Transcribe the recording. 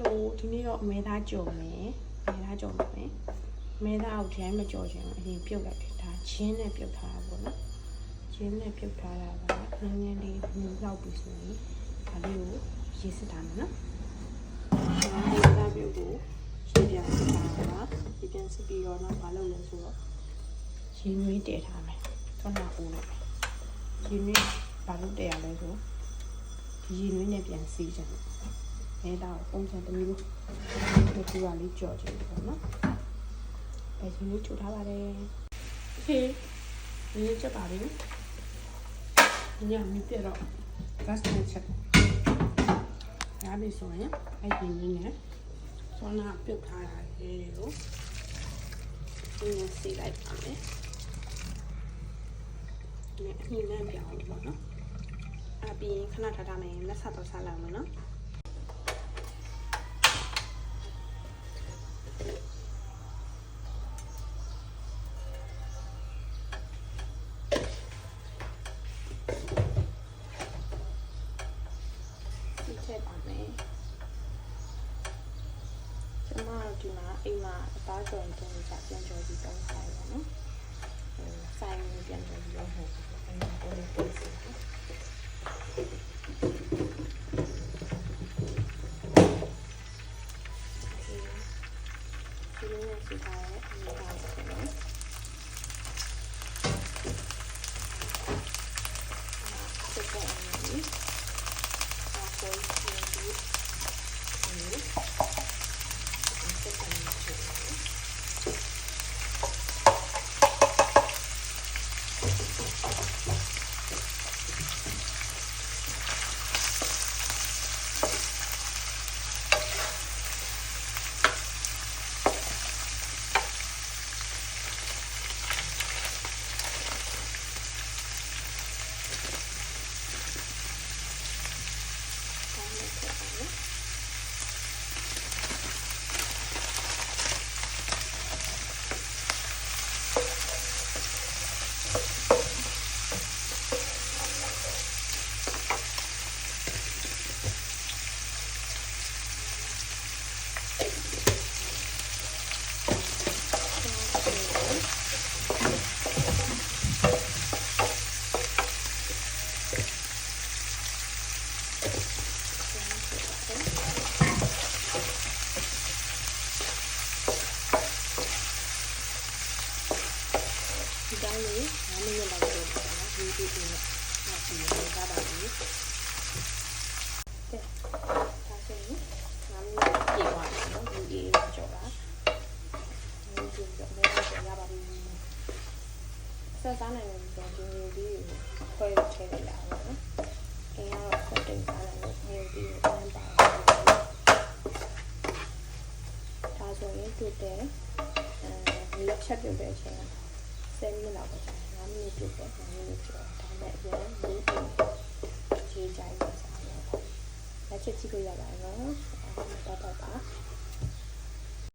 လို့ဒီနေ့တော့အမဲသားကြော်မယ်အမဲသားကြော်မယ်အမဲသားကိုဒီတိုင်းမကြော်ချင်ဘူးအရင်ပြုတ်လိုက်တယ်ဒါချင်းနဲ့ပြုတ်ထားတာပေါ့နော်ချင်းနဲ့ပြုတ်ထားတာကနည်းနည်းလေးမြူလောက်ပြီဆိုရင်ဒါလေးကိုရေးစစ်ထားမယ်နော်ဒါလေးသားပြုတ်ကိုရေးပြန်စစ်ထားတာရေးပြန်စစ်ပြီးတော့တော့မလုပ်လဲဆိုတော့ရင်းနှွေးတည်ထားမယ်ထွန်းလာဦးလိုက်မယ်ရင်းနှွေးဘာလို့တည်ရလဲဆိုဒီရင်းနှွေးနဲ့ပြန်စီးချင်တယ် အဲဒါကိုပုံစံတစ်မျိုးဒီကူကလေးကြော်ချင်တယ်ပေါ့နော်။အဲဒီလေးချိုထားပါတယ်။ Okay ဒီလေးချက်ပါပြီ။ညမပြတော့ gas နဲ့ချက်။ဒါပြီဆိုရင်အဲ့ဒီလေးနဲ့ဆောနာပြုတ်ထားတာလေးတွေကိုဒီနဲ့စီလိုက်ပါမယ်။ဒီအမြင်နဲ့ပြောင်းလို့ပေါ့နော်။အပြီးခဏထားထားမယ်လက်ဆက်တော့ဆက်လိုက်မယ်နော်။ ဒီထက်ပါမယ်ကျမတို့ဒီမှာအိမ်မှာအသားကြော်တုံးကြပြန်ကြော်ပြီးတောင်းဆိုင်ပါနော်ဟိုဆိုင်ကိုပြန်ကြော်ပြီးတော့ဟိုအိမ်မှာပေါ်နေပေးစီနော်ဒီလိုနဲ့စီထားရဲ့အမေပါဆိုတော့ဆက်ကြအောင် ဒီအ Yeah. ဆက်စားနိုင်တယ်ဆိုတော့ဒီမျိုးလေးကိုခွဲထည့်လိုက်ရအောင်နော်အင်းကတော့ဆက်တင်စားလိုက်လို့မျိုးလေးကိုအမ်းပါဒါဆိုရင်တွေ့တယ်အဲလက်ချက်ပြုတ်တဲ့အချိန်က10မိနစ်လောက်ပဲကြာ9မိနစ်ပြုတ်တယ်9မိနစ်ကျော်ဒါနဲ့အရင်လေးပြင်ခြေကြိုက်ရစားတော့လက်ချက်ကြည့်လို့ရပါတယ်နော်အဲတော့တော့ပါ